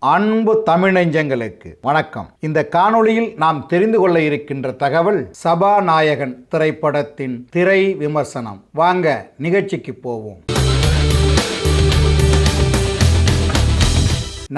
அன்பு தமிழ் நெஞ்சங்களுக்கு வணக்கம். இந்த காணொளியில் நாம் தெரிந்து கொள்ள இருக்கின்ற தகவல் சபாநாயகன் திரைப்படத்தின் திரை விமர்சனம். வாங்க நிகழ்ச்சிக்கு போவோம்.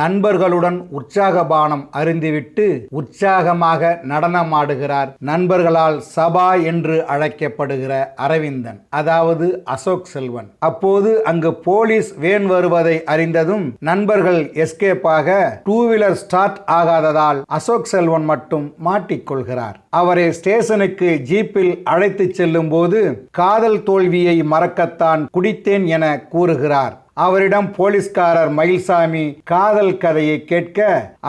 நண்பர்களுடன் உற்சாக பானம் அருந்திவிட்டு உற்சாகமாக நடனமாடுகிறார் நண்பர்களால் சபா என்று அழைக்கப்படுகிற அரவிந்தன் அதாவது அசோக் செல்வன். அப்போது அங்கு போலீஸ் வேன் வருவதை அறிந்ததும் நண்பர்கள் எஸ்கேப்பாக டூ வீலர் ஸ்டார்ட் ஆகாததால் அசோக் செல்வன் மட்டும் மாட்டிக்கொள்கிறார். அவரை ஸ்டேஷனுக்கு ஜீப்பில் அழைத்து செல்லும் போது காதல் தோல்வியை மறக்கத்தான் குடித்தேன் என கூறுகிறார். அவரிடம் போலீஸ்காரர் மயில்சாமி காதல் கதையை கேட்க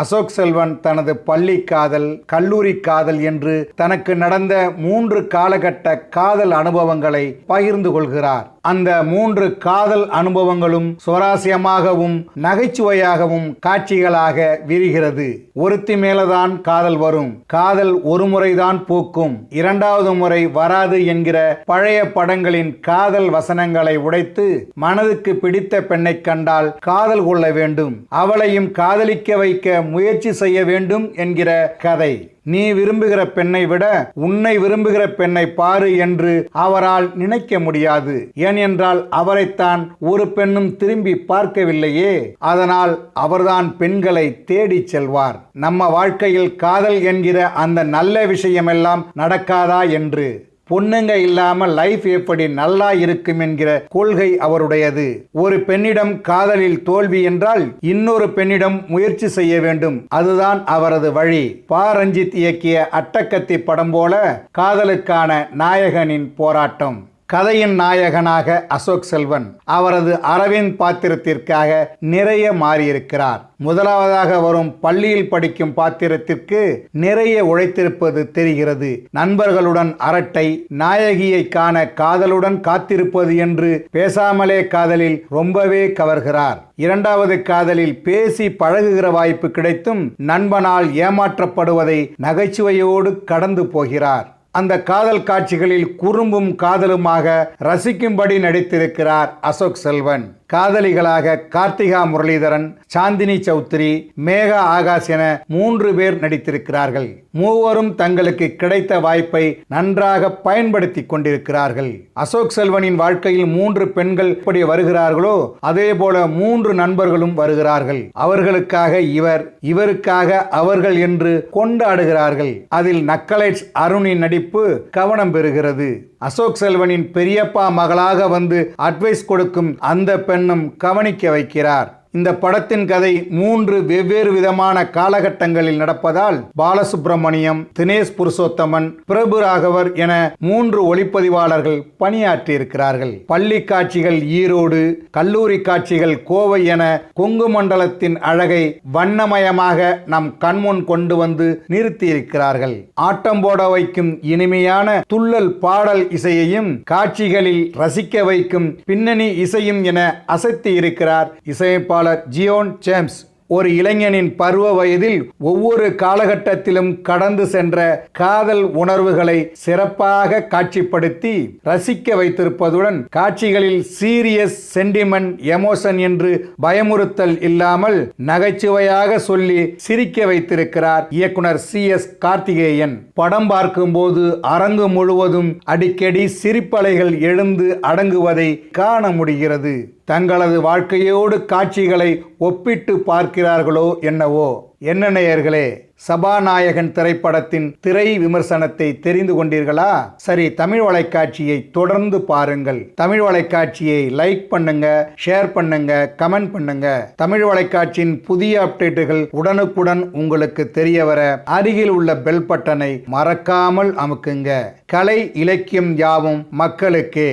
அசோக் செல்வன் தனது பள்ளி காதல் கல்லூரி காதல் என்று தனக்கு நடந்த மூன்று காலகட்ட காதல் அனுபவங்களை பகிர்ந்து கொள்கிறார். அந்த மூன்று காதல் அனுபவங்களும் சுவாரஸ்யமாகவும் நகைச்சுவையாகவும் காட்சிகளாக விரிகிறது. ஒருத்தி மேலதான் காதல் வரும். காதல் ஒரு முறைதான் பூக்கும். இரண்டாவது முறை வராது என்கிற பழைய படங்களின் காதல் வசனங்களை உடைத்து மனதுக்கு பிடித்த பெண்ணை கண்டால் காதல் கொள்ள வேண்டும். அவளையும் காதலிக்க வைக்க முயற்சி செய்ய வேண்டும் என்கிற கதை. நீ விரும்புகிற பெண்ணை விட உன்னை விரும்புகிற பெண்ணை பாரு என்று அவரால் நினைக்க முடியாது. ஏனென்றால் அவரைத்தான் ஒரு பெண்ணும் திரும்பி பார்க்கவில்லையே. அதனால் அவர்தான் பெண்களை தேடிச் செல்வார். நம்ம வாழ்க்கையில் காதல் என்கிற அந்த நல்ல விஷயமெல்லாம் நடக்காதா என்று. பொண்ணுங்க இல்லாமல் லைஃப் எப்படி நல்லா இருக்கும் என்கிற கொள்கை அவருடையது. ஒரு பெண்ணிடம் காதலில் தோல்வி என்றால் இன்னொரு பெண்ணிடம் முயற்சி செய்ய வேண்டும். அதுதான் அவரது வழி. பா. ரஞ்சித் இயக்கிய அட்டக்கத்தி படம் போல காதலுக்கான நாயகனின் போராட்டம். கதையின் நாயகனாக அசோக் செல்வன் அவரது அரவிந்த் பாத்திரத்திற்காக நிறைய மாறியிருக்கிறார். முதலாவதாக வரும் பள்ளியில் படிக்கும் பாத்திரத்திற்கு நிறைய உழைத்திருப்பது தெரிகிறது. நண்பர்களுடன் அரட்டை நாயகியை காண காதலுடன் காத்திருப்பது என்று பேசாமலே காதலில் ரொம்பவே கவர்கிறார். இரண்டாவது காதலில் பேசி பழகுகிற வாய்ப்பு கிடைத்தும் நண்பனால் ஏமாற்றப்படுவதை நகைச்சுவையோடு கடந்து போகிறார். அந்த காதல் காட்சிகளில் குறும்பும் காதலுமாக ரசிக்கும்படி நடித்திருக்கிறார் அசோக் செல்வன். காதலிகளாக கார்த்திகா முரளிதரன் சாந்தினி சௌத்ரி மேகா ஆகாஷ் என மூன்று பேர் நடித்திருக்கிறார்கள். மூவரும் தங்களுக்கு கிடைத்த வாய்ப்பை நன்றாக பயன்படுத்தி கொண்டிருக்கிறார்கள். அசோக் செல்வனின் வாழ்க்கையில் மூன்று பெண்கள் எப்படி வருகிறார்களோ அதே போல மூன்று நண்பர்களும் வருகிறார்கள். அவர்களுக்காக இவர் இவருக்காக அவர்கள் என்று கொண்டாடுகிறார்கள். அதில் நக்கலைட்ஸ் அருணின் நடிப்பு கவனம் பெறுகிறது. அசோக் செல்வனின் பெரியப்பா மகளாக வந்து அட்வைஸ் கொடுக்கும் அந்த பெண்ணும் கவனிக்க வைக்கிறார். இந்த படத்தின் கதை மூன்று வெவ்வேறு விதமான காலகட்டங்களில் நடப்பதால் பாலசுப்பிரமணியம் தினேஷ் புருஷோத்தமன் பிரபு ராகவர் என மூன்று ஒளிப்பதிவாளர்கள் பணியாற்றியிருக்கிறார்கள். பள்ளி காட்சிகள் ஈரோடு கல்லூரி காட்சிகள் கோவை என கொங்கு மண்டலத்தின் அழகை வண்ணமயமாக நம் கண்முன் கொண்டு வந்து நிறுத்தியிருக்கிறார்கள். ஆட்டம் போட வைக்கும் இனிமையான துள்ளல் பாடல் இசையையும் காட்சிகளில் ரசிக்க வைக்கும் பின்னணி இசையும் என அசத்தி இருக்கிறார் இசையமைப்பாளர் ஜியோன் ஜேம்ஸ் ஒரு இளைஞனின் பருவ வயதில் ஒவ்வொரு காலகட்டத்திலும் கடந்து சென்ற காதல் உணர்வுகளை சிறப்பாக காட்சிப்படுத்தி ரசிக்க வைத்திருப்பதுடன் காட்சிகளில் சீரியஸ் சென்டிமெண்ட் எமோஷன் என்று பயமுறுத்தல் இல்லாமல் நகைச்சுவையாக சொல்லி சிரிக்க வைத்திருக்கிறார் இயக்குனர் சி எஸ் கார்த்திகேயன். படம் பார்க்கும்போது அரங்கு முழுவதும் அடிக்கடி சிரிப்பலைகள் எழுந்து அடங்குவதை காண முடிகிறது. தங்களது வாழ்க்கையோடு காட்சிகளை ஒப்பிட்டு பார்க்கிறார்களோ என்னவோ? என்ன நேயர்களே சபாநாயகன் திரைப்படத்தின் திரை விமர்சனத்தை தெரிந்து கொண்டீர்களா? சரி தமிழ் வலைக்காட்சியை தொடர்ந்து பாருங்கள். தமிழ் வலைக்காட்சியை லைக் பண்ணுங்க ஷேர் பண்ணுங்க கமெண்ட் பண்ணுங்க. தமிழ் வலைக்காட்சியின் புதிய அப்டேட்டுகள் உடனுக்குடன் உங்களுக்கு தெரிய வர அருகில் உள்ள பெல் பட்டனை மறக்காமல் அமுக்குங்க. கலை இலக்கியம் யாவும் மக்களுக்கே.